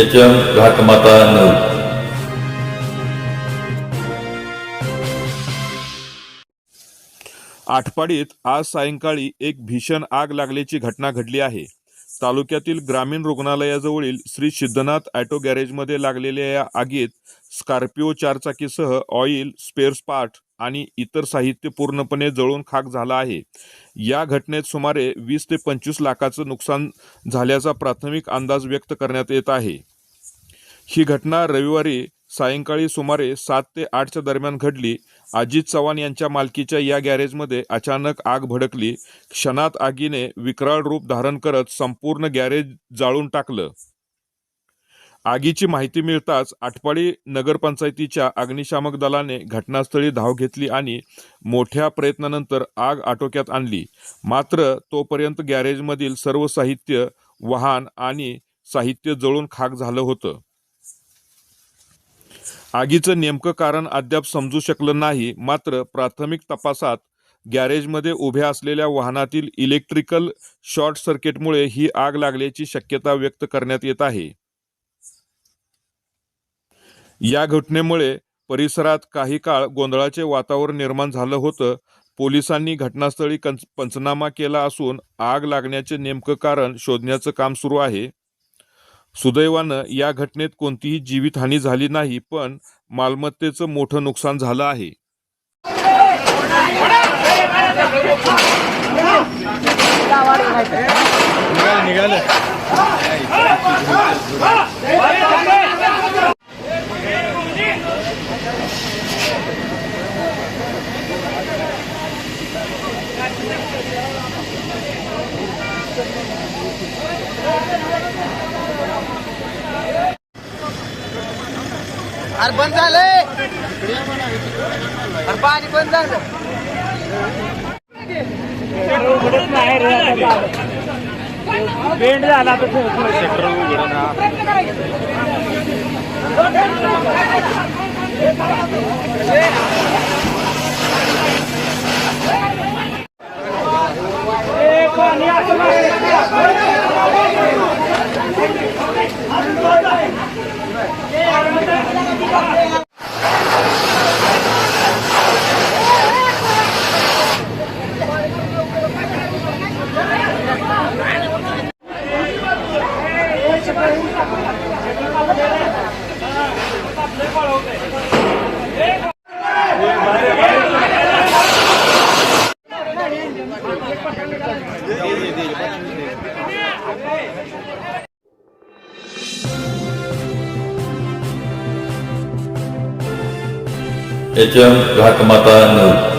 H M घाटमाता नऊ आठपाडीत आज सायंकाळी एक भीषण आग लागल्याची घटना घडली आहे. तालुक्यातील ग्रामीण रुग्णालयाजवळील श्री सिद्धनाथ ॲटो गॅरेजमध्ये लागलेल्या या आगीत स्कॉर्पिओ चारचाकीसह ऑइल स्पेअर्स पार्ट आणि इतर साहित्य पूर्णपणे जळून खाक झाला आहे. या घटनेत सुमारे वीस ते पंचवीस लाखाचं नुकसान झाल्याचा प्राथमिक अंदाज व्यक्त करण्यात येत आहे. ही घटना रविवारी सायंकाळी सुमारे सात ते आठच्या दरम्यान घडली. अजित चव्हाण यांच्या मालकीच्या या गॅरेजमध्ये अचानक आग भडकली. क्षणात आगीने विकराळ रूप धारण करत संपूर्ण गॅरेज जाळून टाकलं. आगीची माहिती मिळताच आटपाडी नगरपंचायतीच्या अग्निशामक दलाने घटनास्थळी धाव घेतली आणि मोठ्या प्रयत्नानंतर आग आटोक्यात आणली. मात्र तोपर्यंत गॅरेजमधील सर्व साहित्य वाहन आणि साहित्य जळून खाक झालं होतं. आगीचं नेमकं कारण अद्याप समजू शकलं नाही मात्र प्राथमिक तपासात गॅरेजमध्ये उभ्या असलेल्या वाहनातील इलेक्ट्रिकल शॉर्ट सर्किटमुळे ही आग लागल्याची शक्यता व्यक्त करण्यात येत आहे. या घटनेमुळे परिसरात काही काळ गोंधळाचे वातावरण निर्माण झालं होतं. पोलिसांनी घटनास्थळी कंच- पंचनामा केला असून आग लागण्याचे नेमकं कारण शोधण्याचं काम सुरू आहे. सुदैवानं या घटनेत कोणतीही जीवितहानी झाली नाही पण मालमत्तेचं मोठं नुकसान झालं आहे. अरे बंद झालंय अरे पाणी बंद झालं. बेंड झाला तर एच एम घाटमाता नऊ